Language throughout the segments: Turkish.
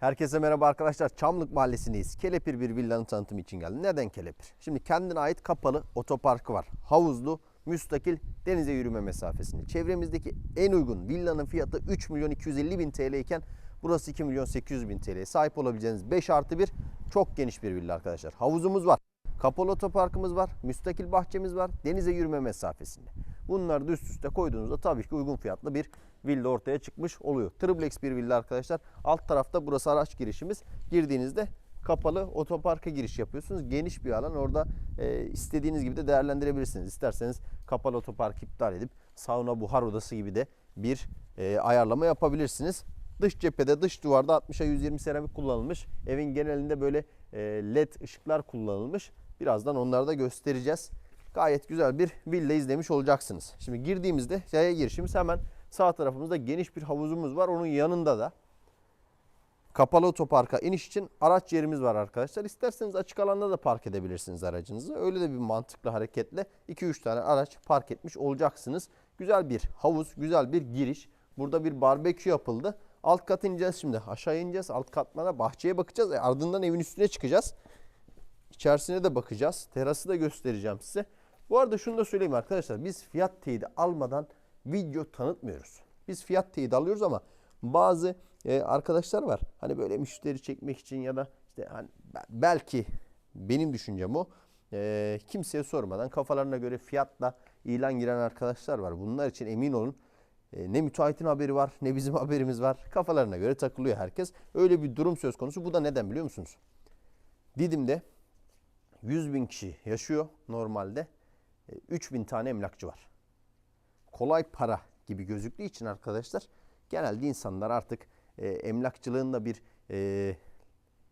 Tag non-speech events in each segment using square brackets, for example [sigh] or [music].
Herkese merhaba arkadaşlar. Çamlık Mahallesi'ndeyiz. Kelepir bir villanın tanıtımı için geldim. Neden Kelepir? Şimdi kendine ait kapalı otoparkı var. Havuzlu, müstakil, denize yürüme mesafesinde. Çevremizdeki en uygun villanın fiyatı 3 milyon 250 bin TL iken burası 2 milyon 800 bin TL'ye sahip olabileceğiniz 5 artı 1 çok geniş bir villa arkadaşlar. Havuzumuz var. Kapalı otoparkımız var, müstakil bahçemiz var, denize yürüme mesafesinde. Bunları da üst üste koyduğunuzda tabii ki uygun fiyatlı bir villa ortaya çıkmış oluyor. Triplex bir villa arkadaşlar. Alt tarafta burası araç girişimiz. Girdiğinizde kapalı otoparka giriş yapıyorsunuz. Geniş bir alan. Orada e, istediğiniz gibi de değerlendirebilirsiniz. İsterseniz kapalı otopark iptal edip sauna buhar odası gibi de bir e, ayarlama yapabilirsiniz. Dış cephede, dış duvarda 60'a 120 seramik kullanılmış. Evin genelinde böyle e, led ışıklar kullanılmış. Birazdan onları da göstereceğiz. Gayet güzel bir villa izlemiş olacaksınız. Şimdi girdiğimizde yaya girişimiz hemen sağ tarafımızda geniş bir havuzumuz var. Onun yanında da kapalı otoparka iniş için araç yerimiz var arkadaşlar. İsterseniz açık alanda da park edebilirsiniz aracınızı. Öyle de bir mantıklı hareketle 2-3 tane araç park etmiş olacaksınız. Güzel bir havuz, güzel bir giriş. Burada bir barbekü yapıldı. Alt kat ineceğiz şimdi. Aşağı ineceğiz. Alt katlara bahçeye bakacağız. E, ardından evin üstüne çıkacağız. İçerisine de bakacağız. Terası da göstereceğim size. Bu arada şunu da söyleyeyim arkadaşlar. Biz fiyat teyidi almadan video tanıtmıyoruz. Biz fiyat teyidi alıyoruz ama bazı e, arkadaşlar var. Hani böyle müşteri çekmek için ya da işte hani be- belki benim düşüncem o. E, kimseye sormadan kafalarına göre fiyatla ilan giren arkadaşlar var. Bunlar için emin olun e, ne müteahhitin haberi var ne bizim [laughs] haberimiz var. Kafalarına göre takılıyor herkes. Öyle bir durum söz konusu. Bu da neden biliyor musunuz? Didim'de 100 bin kişi yaşıyor normalde. E, 3 bin tane emlakçı var. Kolay para gibi gözüktüğü için arkadaşlar genelde insanlar artık e, emlakçılığın bir e,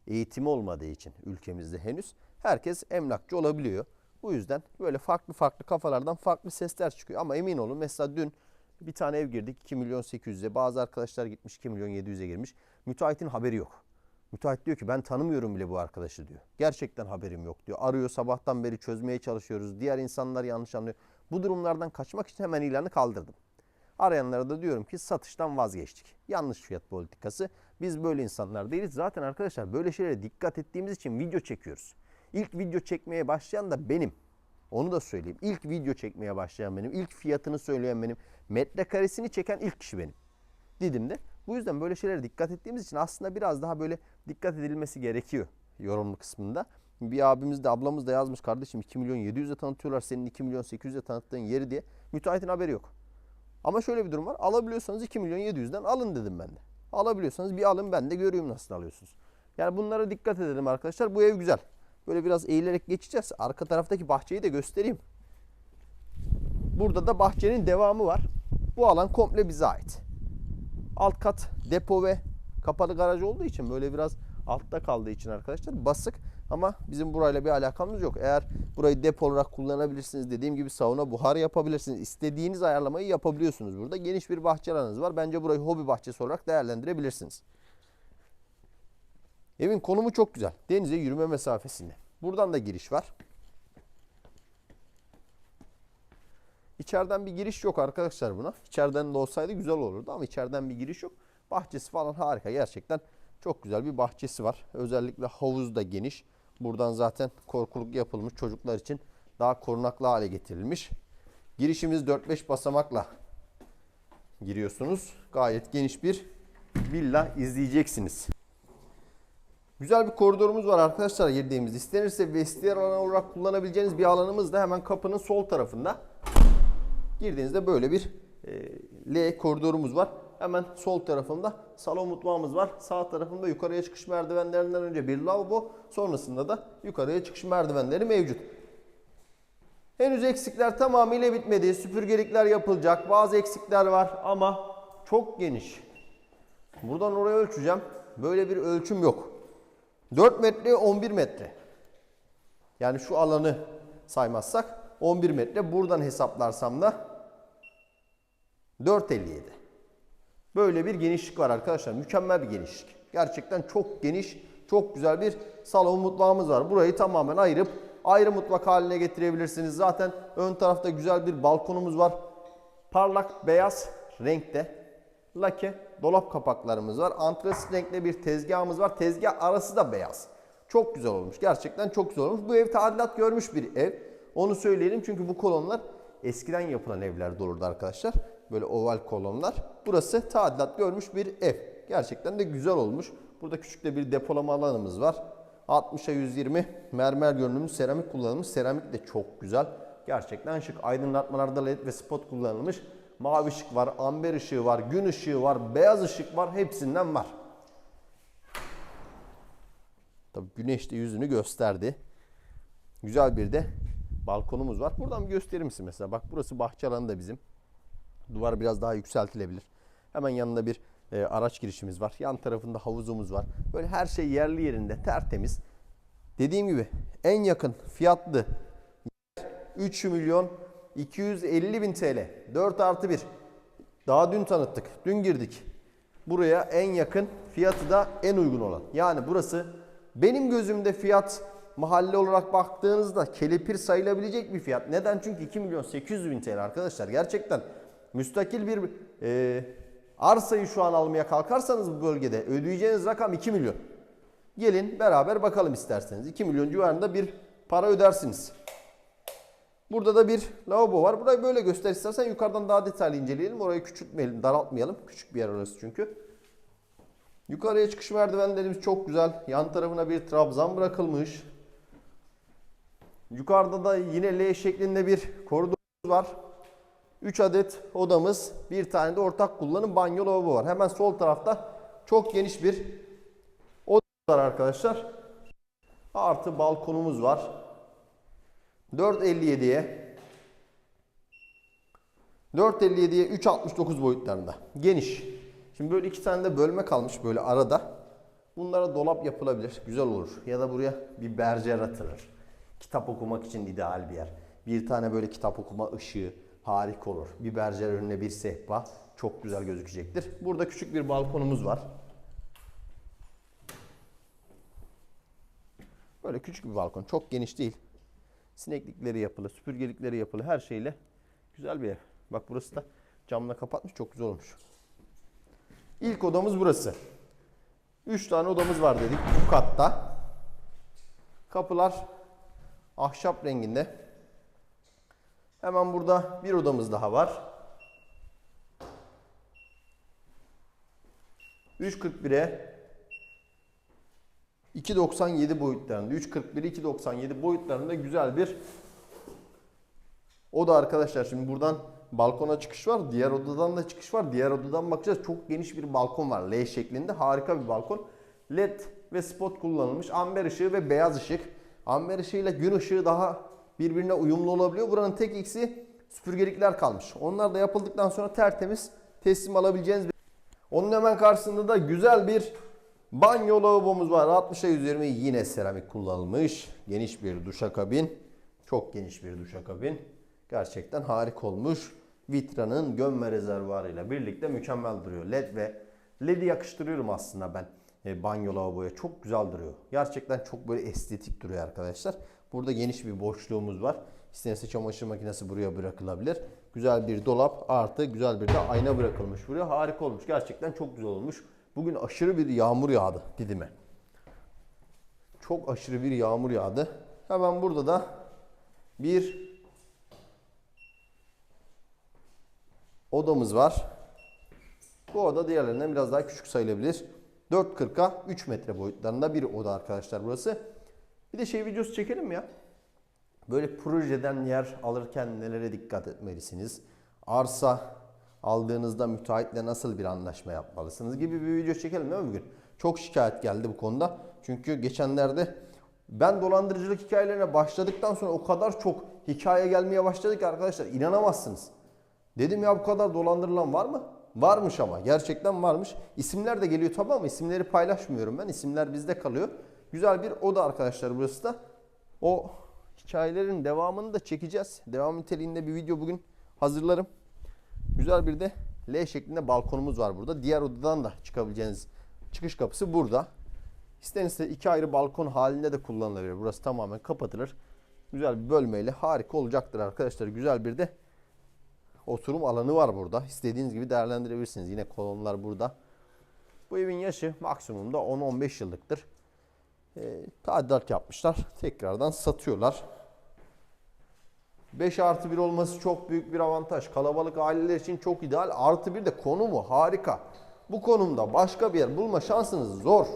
eğitimi olmadığı için ülkemizde henüz herkes emlakçı olabiliyor. Bu yüzden böyle farklı farklı kafalardan farklı sesler çıkıyor. Ama emin olun mesela dün bir tane ev girdik 2 milyon 800'e bazı arkadaşlar gitmiş 2 milyon 700'e girmiş. Müteahhitin haberi yok. Müteahhit diyor ki ben tanımıyorum bile bu arkadaşı diyor. Gerçekten haberim yok diyor. Arıyor sabahtan beri çözmeye çalışıyoruz. Diğer insanlar yanlış anlıyor. Bu durumlardan kaçmak için hemen ilanı kaldırdım. Arayanlara da diyorum ki satıştan vazgeçtik. Yanlış fiyat politikası. Biz böyle insanlar değiliz. Zaten arkadaşlar böyle şeylere dikkat ettiğimiz için video çekiyoruz. İlk video çekmeye başlayan da benim. Onu da söyleyeyim. İlk video çekmeye başlayan benim. İlk fiyatını söyleyen benim. Metrekaresini çeken ilk kişi benim. Didim'de. Bu yüzden böyle şeylere dikkat ettiğimiz için aslında biraz daha böyle dikkat edilmesi gerekiyor yorumlu kısmında. Bir abimiz de ablamız da yazmış kardeşim 2 milyon 700'e tanıtıyorlar senin 2 milyon 800'e tanıttığın yeri diye. Müteahhitin haberi yok. Ama şöyle bir durum var. Alabiliyorsanız 2 milyon 700'den alın dedim ben de. Alabiliyorsanız bir alın ben de göreyim nasıl alıyorsunuz. Yani bunlara dikkat edelim arkadaşlar. Bu ev güzel. Böyle biraz eğilerek geçeceğiz. Arka taraftaki bahçeyi de göstereyim. Burada da bahçenin devamı var. Bu alan komple bize ait. Alt kat depo ve kapalı garaj olduğu için böyle biraz altta kaldığı için arkadaşlar basık ama bizim burayla bir alakamız yok. Eğer burayı depo olarak kullanabilirsiniz dediğim gibi sauna buhar yapabilirsiniz. İstediğiniz ayarlamayı yapabiliyorsunuz burada. Geniş bir bahçe alanınız var. Bence burayı hobi bahçesi olarak değerlendirebilirsiniz. Evin konumu çok güzel. Denize yürüme mesafesinde. Buradan da giriş var. İçeriden bir giriş yok arkadaşlar buna. İçeriden de olsaydı güzel olurdu ama içeriden bir giriş yok. Bahçesi falan harika. Gerçekten çok güzel bir bahçesi var. Özellikle havuz da geniş. Buradan zaten korkuluk yapılmış çocuklar için daha korunaklı hale getirilmiş. Girişimiz 4-5 basamakla giriyorsunuz. Gayet geniş bir villa izleyeceksiniz. Güzel bir koridorumuz var arkadaşlar girdiğimiz. İstenirse vestiyer alanı olarak kullanabileceğiniz bir alanımız da hemen kapının sol tarafında. Girdiğinizde böyle bir e, L koridorumuz var. Hemen sol tarafında salon mutfağımız var. Sağ tarafında yukarıya çıkış merdivenlerinden önce bir lavabo. Sonrasında da yukarıya çıkış merdivenleri mevcut. Henüz eksikler tamamıyla bitmedi. Süpürgelikler yapılacak. Bazı eksikler var ama çok geniş. Buradan oraya ölçeceğim. Böyle bir ölçüm yok. 4 metre 11 metre. Yani şu alanı saymazsak 11 metre. Buradan hesaplarsam da 4.57. Böyle bir genişlik var arkadaşlar. Mükemmel bir genişlik. Gerçekten çok geniş, çok güzel bir salon mutfağımız var. Burayı tamamen ayırıp ayrı mutfak haline getirebilirsiniz. Zaten ön tarafta güzel bir balkonumuz var. Parlak beyaz renkte. Lake dolap kapaklarımız var. Antrasit renkli bir tezgahımız var. Tezgah arası da beyaz. Çok güzel olmuş. Gerçekten çok güzel olmuş. Bu ev tadilat görmüş bir ev. Onu söyleyelim çünkü bu kolonlar eskiden yapılan evlerde olurdu arkadaşlar. Böyle oval kolonlar. Burası tadilat görmüş bir ev. Gerçekten de güzel olmuş. Burada küçük de bir depolama alanımız var. 60'a 120 mermer görünümlü seramik kullanılmış. Seramik de çok güzel. Gerçekten şık. Aydınlatmalarda led ve spot kullanılmış. Mavi ışık var, amber ışığı var, gün ışığı var, beyaz ışık var. Hepsinden var. Tabii güneş de yüzünü gösterdi. Güzel bir de balkonumuz var. Buradan bir gösterir misin mesela? Bak burası bahçe alanı da bizim. Duvar biraz daha yükseltilebilir. Hemen yanında bir e, araç girişimiz var. Yan tarafında havuzumuz var. Böyle her şey yerli yerinde tertemiz. Dediğim gibi en yakın fiyatlı yer 3 milyon 250 bin TL. 4 artı 1. Daha dün tanıttık. Dün girdik. Buraya en yakın fiyatı da en uygun olan. Yani burası benim gözümde fiyat mahalle olarak baktığınızda kelepir sayılabilecek bir fiyat. Neden? Çünkü 2 milyon 800 bin TL arkadaşlar. Gerçekten müstakil bir e, arsayı şu an almaya kalkarsanız bu bölgede ödeyeceğiniz rakam 2 milyon. Gelin beraber bakalım isterseniz. 2 milyon civarında bir para ödersiniz. Burada da bir lavabo var. Burayı böyle göster istersen yukarıdan daha detaylı inceleyelim. Orayı küçültmeyelim, daraltmayalım. Küçük bir yer orası çünkü. Yukarıya çıkış merdivenlerimiz çok güzel. Yan tarafına bir trabzan bırakılmış. Yukarıda da yine L şeklinde bir koridorumuz var. 3 adet odamız, bir tane de ortak kullanım banyo lavabo var. Hemen sol tarafta çok geniş bir oda var arkadaşlar. Artı balkonumuz var. 4.57'ye 4.57'ye 3.69 boyutlarında. Geniş. Şimdi böyle iki tane de bölme kalmış böyle arada. Bunlara dolap yapılabilir. Güzel olur. Ya da buraya bir bercer atılır. Kitap okumak için ideal bir yer. Bir tane böyle kitap okuma ışığı harika olur. Bir bercer önüne bir sehpa çok güzel gözükecektir. Burada küçük bir balkonumuz var. Böyle küçük bir balkon. Çok geniş değil. Sineklikleri yapılı, süpürgelikleri yapılı her şeyle güzel bir ev. Bak burası da camla kapatmış. Çok güzel olmuş. İlk odamız burası. 3 tane odamız var dedik bu katta. Kapılar ahşap renginde. Hemen burada bir odamız daha var. 3.41'e 2.97 boyutlarında 3.41 2.97 boyutlarında güzel bir oda arkadaşlar. Şimdi buradan balkona çıkış var. Diğer odadan da çıkış var. Diğer odadan bakacağız. Çok geniş bir balkon var. L şeklinde. Harika bir balkon. LED ve spot kullanılmış. Amber ışığı ve beyaz ışık. Amber ışığıyla gün ışığı daha birbirine uyumlu olabiliyor. Buranın tek eksiği süpürgelikler kalmış. Onlar da yapıldıktan sonra tertemiz teslim alabileceğiniz bir... Onun hemen karşısında da güzel bir banyo lavabomuz var. 60'a 120 yine seramik kullanılmış. Geniş bir duşakabin. Çok geniş bir duşakabin. Gerçekten harika olmuş. Vitra'nın gömme rezervuarıyla birlikte mükemmel duruyor. LED ve LED'i yakıştırıyorum aslında ben e, banyo lavaboya. Çok güzel duruyor. Gerçekten çok böyle estetik duruyor arkadaşlar. Burada geniş bir boşluğumuz var. İstenirse çamaşır makinesi buraya bırakılabilir. Güzel bir dolap artı güzel bir de ayna bırakılmış buraya. Harika olmuş. Gerçekten çok güzel olmuş. Bugün aşırı bir yağmur yağdı Didim'e. Çok aşırı bir yağmur yağdı. Hemen burada da bir odamız var. Bu oda diğerlerinden biraz daha küçük sayılabilir. 4.40'a 3 metre boyutlarında bir oda arkadaşlar burası. Bir de şey videosu çekelim ya? Böyle projeden yer alırken nelere dikkat etmelisiniz? Arsa aldığınızda müteahhitle nasıl bir anlaşma yapmalısınız gibi bir video çekelim değil mi bugün? Çok şikayet geldi bu konuda. Çünkü geçenlerde ben dolandırıcılık hikayelerine başladıktan sonra o kadar çok hikaye gelmeye başladı ki arkadaşlar inanamazsınız. Dedim ya bu kadar dolandırılan var mı? Varmış ama gerçekten varmış. İsimler de geliyor tabi ama isimleri paylaşmıyorum ben. İsimler bizde kalıyor. Güzel bir oda arkadaşlar burası da. O hikayelerin devamını da çekeceğiz. Devam niteliğinde bir video bugün hazırlarım. Güzel bir de L şeklinde balkonumuz var burada. Diğer odadan da çıkabileceğiniz çıkış kapısı burada. İstenirse iki ayrı balkon halinde de kullanılabilir. Burası tamamen kapatılır. Güzel bir bölmeyle harika olacaktır arkadaşlar. Güzel bir de oturum alanı var burada. İstediğiniz gibi değerlendirebilirsiniz. Yine kolonlar burada. Bu evin yaşı maksimumda 10-15 yıllıktır. Ee, tadilat yapmışlar. Tekrardan satıyorlar. 5 artı 1 olması çok büyük bir avantaj. Kalabalık aileler için çok ideal. Artı bir de konumu harika. Bu konumda başka bir yer bulma şansınız zor.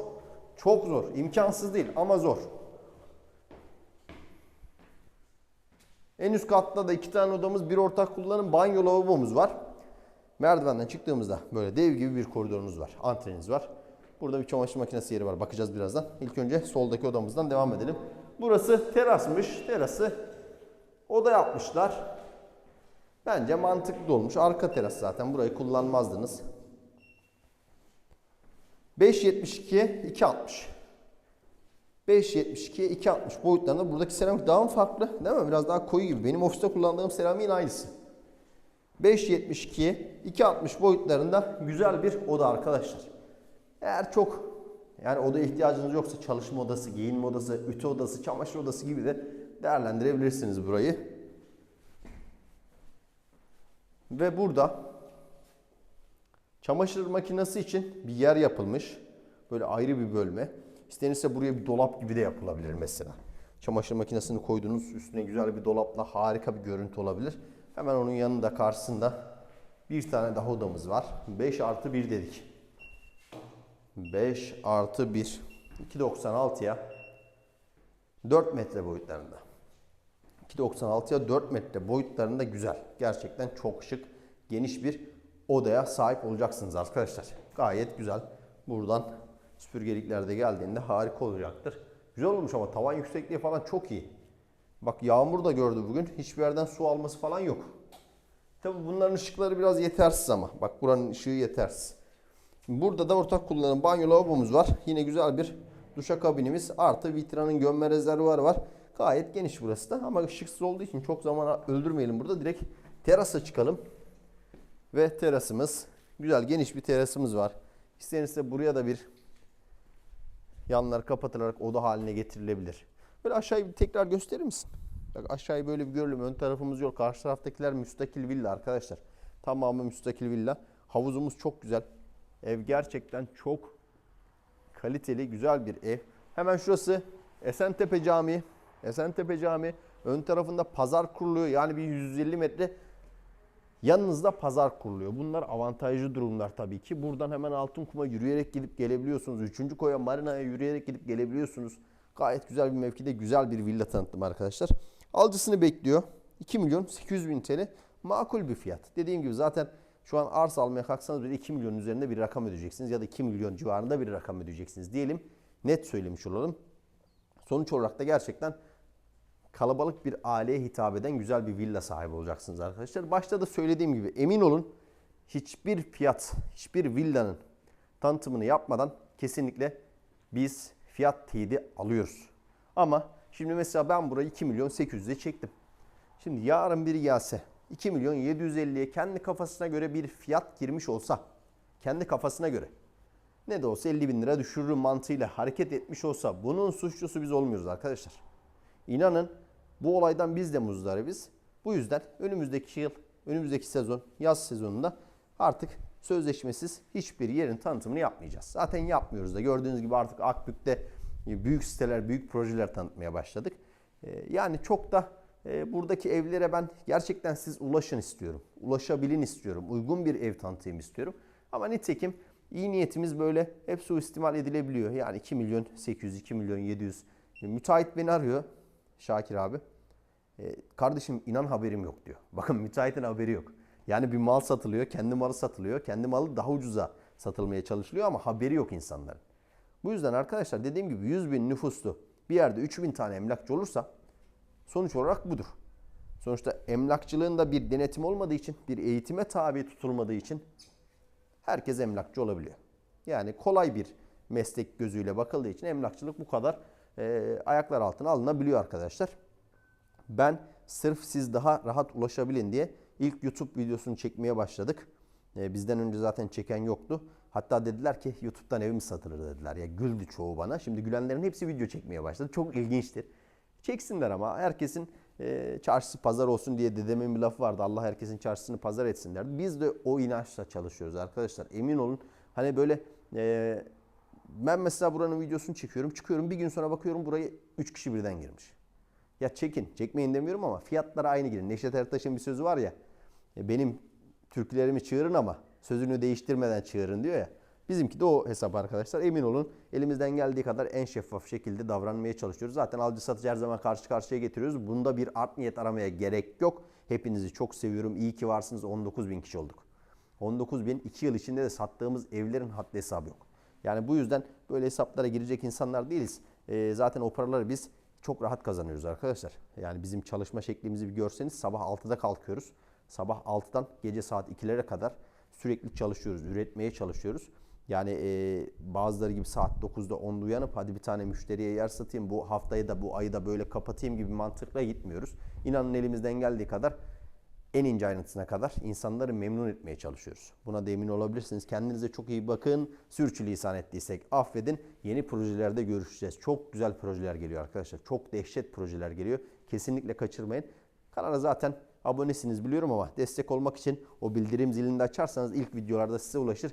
Çok zor. İmkansız değil ama zor. En üst katta da iki tane odamız, bir ortak kullanım banyo lavabomuz var. Merdivenden çıktığımızda böyle dev gibi bir koridorunuz var. Antreniniz var. Burada bir çamaşır makinesi yeri var. Bakacağız birazdan. İlk önce soldaki odamızdan devam edelim. Burası terasmış. Terası oda yapmışlar. Bence mantıklı olmuş. Arka teras zaten. Burayı kullanmazdınız. 5.72'ye 2.60. 5.72'ye 2.60 boyutlarında buradaki seramik daha mı farklı? Değil mi? Biraz daha koyu gibi. Benim ofiste kullandığım seramiğin aynısı. 5.72'ye 2.60 boyutlarında güzel bir oda arkadaşlar. Eğer çok yani oda ihtiyacınız yoksa çalışma odası, giyinme odası, ütü odası, çamaşır odası gibi de değerlendirebilirsiniz burayı. Ve burada çamaşır makinesi için bir yer yapılmış. Böyle ayrı bir bölme. İstenirse buraya bir dolap gibi de yapılabilir mesela. Çamaşır makinesini koyduğunuz üstüne güzel bir dolapla harika bir görüntü olabilir. Hemen onun yanında karşısında bir tane daha odamız var. 5 artı 1 dedik. 5 artı 1. 2.96'ya 4 metre boyutlarında. 2.96'ya 4 metre boyutlarında güzel. Gerçekten çok şık, geniş bir odaya sahip olacaksınız arkadaşlar. Gayet güzel. Buradan süpürgelikler de geldiğinde harika olacaktır. Güzel olmuş ama tavan yüksekliği falan çok iyi. Bak yağmur da gördü bugün. Hiçbir yerden su alması falan yok. Tabi bunların ışıkları biraz yetersiz ama. Bak buranın ışığı yetersiz. Şimdi burada da ortak kullanım banyo lavabomuz var. Yine güzel bir duşakabinimiz. Artı vitranın gömme rezervuarı var. Gayet geniş burası da ama ışıksız olduğu için çok zaman öldürmeyelim burada. Direkt terasa çıkalım. Ve terasımız. Güzel geniş bir terasımız var. İstenirse buraya da bir yanlar kapatılarak oda haline getirilebilir. Böyle aşağıyı bir tekrar gösterir misin? Bak aşağıyı böyle bir görelim. Ön tarafımız yok. Karşı taraftakiler müstakil villa arkadaşlar. Tamamı müstakil villa. Havuzumuz çok güzel. Ev gerçekten çok kaliteli, güzel bir ev. Hemen şurası Esentepe Camii. Esentepe Camii. Ön tarafında pazar kuruluyor. Yani bir 150 metre yanınızda pazar kuruluyor. Bunlar avantajlı durumlar tabii ki. Buradan hemen Altınkum'a yürüyerek gidip gelebiliyorsunuz. Üçüncü koya Marina'ya yürüyerek gidip gelebiliyorsunuz. Gayet güzel bir mevkide güzel bir villa tanıttım arkadaşlar. Alıcısını bekliyor. 2 milyon 800 bin TL makul bir fiyat. Dediğim gibi zaten şu an arsa almaya kalksanız bile 2 milyon üzerinde bir rakam ödeyeceksiniz. Ya da 2 milyon civarında bir rakam ödeyeceksiniz diyelim. Net söylemiş olalım. Sonuç olarak da gerçekten kalabalık bir aileye hitap eden güzel bir villa sahibi olacaksınız arkadaşlar. Başta da söylediğim gibi emin olun hiçbir fiyat, hiçbir villanın tanıtımını yapmadan kesinlikle biz fiyat teyidi alıyoruz. Ama şimdi mesela ben burayı 2 milyon 800'e çektim. Şimdi yarın biri gelse 2 milyon 750'ye kendi kafasına göre bir fiyat girmiş olsa kendi kafasına göre ne de olsa 50 bin lira düşürürüm mantığıyla hareket etmiş olsa bunun suçlusu biz olmuyoruz arkadaşlar. İnanın bu olaydan biz de muzdaribiz. Bu yüzden önümüzdeki yıl, önümüzdeki sezon, yaz sezonunda artık sözleşmesiz hiçbir yerin tanıtımını yapmayacağız. Zaten yapmıyoruz da gördüğünüz gibi artık Akbük'te büyük siteler, büyük projeler tanıtmaya başladık. Ee, Yani çok da e, buradaki evlere ben gerçekten siz ulaşın istiyorum. Ulaşabilin istiyorum. Uygun bir ev tanıtayım istiyorum. Ama nitekim iyi niyetimiz böyle hep suistimal edilebiliyor. Yani 2 milyon 800, 2 milyon 700. Müteahhit beni arıyor. Şakir abi. E, kardeşim inan haberim yok diyor. [laughs] Bakın müteahhitin haberi yok. Yani bir mal satılıyor, kendi malı satılıyor. Kendi malı daha ucuza satılmaya çalışılıyor ama haberi yok insanların. Bu yüzden arkadaşlar dediğim gibi 100 bin nüfuslu bir yerde 3000 tane emlakçı olursa sonuç olarak budur. Sonuçta emlakçılığın da bir denetim olmadığı için, bir eğitime tabi tutulmadığı için herkes emlakçı olabiliyor. Yani kolay bir meslek gözüyle bakıldığı için emlakçılık bu kadar e, ayaklar altına alınabiliyor arkadaşlar. Ben sırf siz daha rahat ulaşabilin diye ilk YouTube videosunu çekmeye başladık. E, bizden önce zaten çeken yoktu. Hatta dediler ki YouTube'dan ev mi satılır dediler. Ya güldü çoğu bana. Şimdi gülenlerin hepsi video çekmeye başladı. Çok ilginçtir. Çeksinler ama herkesin e, çarşısı pazar olsun diye dedemin bir lafı vardı. Allah herkesin çarşısını pazar etsin derdi. Biz de o inançla çalışıyoruz arkadaşlar. Emin olun hani böyle Ee, ben mesela buranın videosunu çekiyorum. Çıkıyorum bir gün sonra bakıyorum burayı 3 kişi birden girmiş. Ya çekin, çekmeyin demiyorum ama fiyatlara aynı girin. Neşet Ertaş'ın bir sözü var ya. "E, Benim türkülerimi çığırın ama sözünü değiştirmeden çığırın diyor ya. Bizimki de o hesap arkadaşlar. Emin olun elimizden geldiği kadar en şeffaf şekilde davranmaya çalışıyoruz. Zaten alıcı satıcı her zaman karşı karşıya getiriyoruz. Bunda bir art niyet aramaya gerek yok. Hepinizi çok seviyorum. İyi ki varsınız. 19 bin kişi olduk. 19 bin 2 yıl içinde de sattığımız evlerin haddi hesabı yok. Yani bu yüzden böyle hesaplara girecek insanlar değiliz. Ee, zaten o paraları biz çok rahat kazanıyoruz arkadaşlar. Yani bizim çalışma şeklimizi bir görseniz sabah 6'da kalkıyoruz. Sabah 6'dan gece saat 2'lere kadar sürekli çalışıyoruz, üretmeye çalışıyoruz. Yani e, bazıları gibi saat 9'da 10'da uyanıp hadi bir tane müşteriye yer satayım bu haftayı da bu ayı da böyle kapatayım gibi mantıkla gitmiyoruz. İnanın elimizden geldiği kadar en ince ayrıntısına kadar insanları memnun etmeye çalışıyoruz. Buna da emin olabilirsiniz. Kendinize çok iyi bakın. Sürçülisan ettiysek affedin. Yeni projelerde görüşeceğiz. Çok güzel projeler geliyor arkadaşlar. Çok dehşet projeler geliyor. Kesinlikle kaçırmayın. Kanala zaten abonesiniz biliyorum ama destek olmak için o bildirim zilini de açarsanız ilk videolarda size ulaşır.